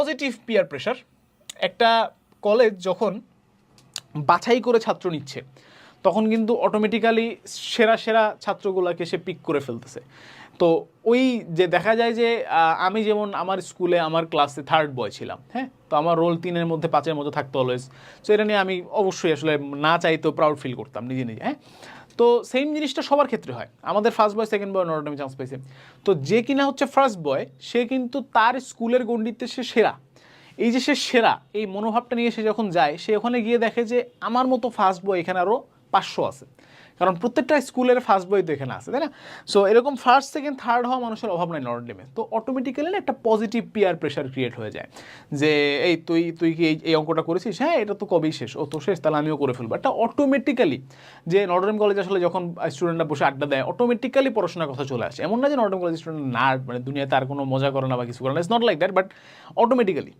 Positive peer pressure একটা college যখন বাছাই করে ছাত্র নিচ্ছে তখন কিন্তু অটোমেটিক্যালি সেরা সেরা ছাত্রগুলোকে সে পিক করে ফেলতেছে। তো ওই যে দেখা যায় যে আমি যেমন আমার স্কুলে আমার ক্লাসে থার্ড বয় ছিলাম হ্যাঁ? তো আমার রোল তিনের মধ্যে পাঁচের মধ্যে থাকতো অলওয়েজ তো এটা নিয়ে আমি অবশ্যই আসলে না চাইতেও প্রাউড ফিল করতাম নিজে নিজে হ্যাঁ? তো সেম জিনিসটা সবার ক্ষেত্রে হয়। আমাদের first boy second boy not আমি চান্স পাইছে। তো যে কিনা হচ্ছে ফার্স্ট বয় সে কিন্তু তার স্কুলের গণ্ডিতে সে সেরা। এই যে সে সেরা, এই মনোভাবটা নিয়ে সে যখন যায়, সে ওখানে গিয়ে দেখে যে, আমার মতো ফার্স্ট বয় এখানে আরও পাঁচশো আছে। কারণ প্রত্যেকটা স্কুলের ফার্স্ট বই তো এখানে আছে, তাই না? সো এরকম ফার্স্ট সেকেন্ড থার্ড হওয়া মানুষের অভাব নাই নর্ডেমে তো অটোমেটিক্যালি না একটা পজিটিভ পিয়ার প্রেশার ক্রিয়েট হয়ে যায়। যে, এই তুই তুই কি এই এই অঙ্কটা করেছিস? হ্যাঁ এটা তো কবেই শেষ। ও তো শেষ, তাহলে আমিও করে ফেলব। একটা অটোমেটিক্যালি যে নর্ডেম কলেজ আসলে যখন স্টুডেন্টরা বসে আড্ডা দেয় অটোমেটিক্যালি পড়াশোনার কথা চলে আসে। এমন না যে নর্ডেম কলেজ স্টুডেন্ট না মানে দুনিয়াতে আর কোনো মজা করে না বা কিছু করে না। It's not like that but automatically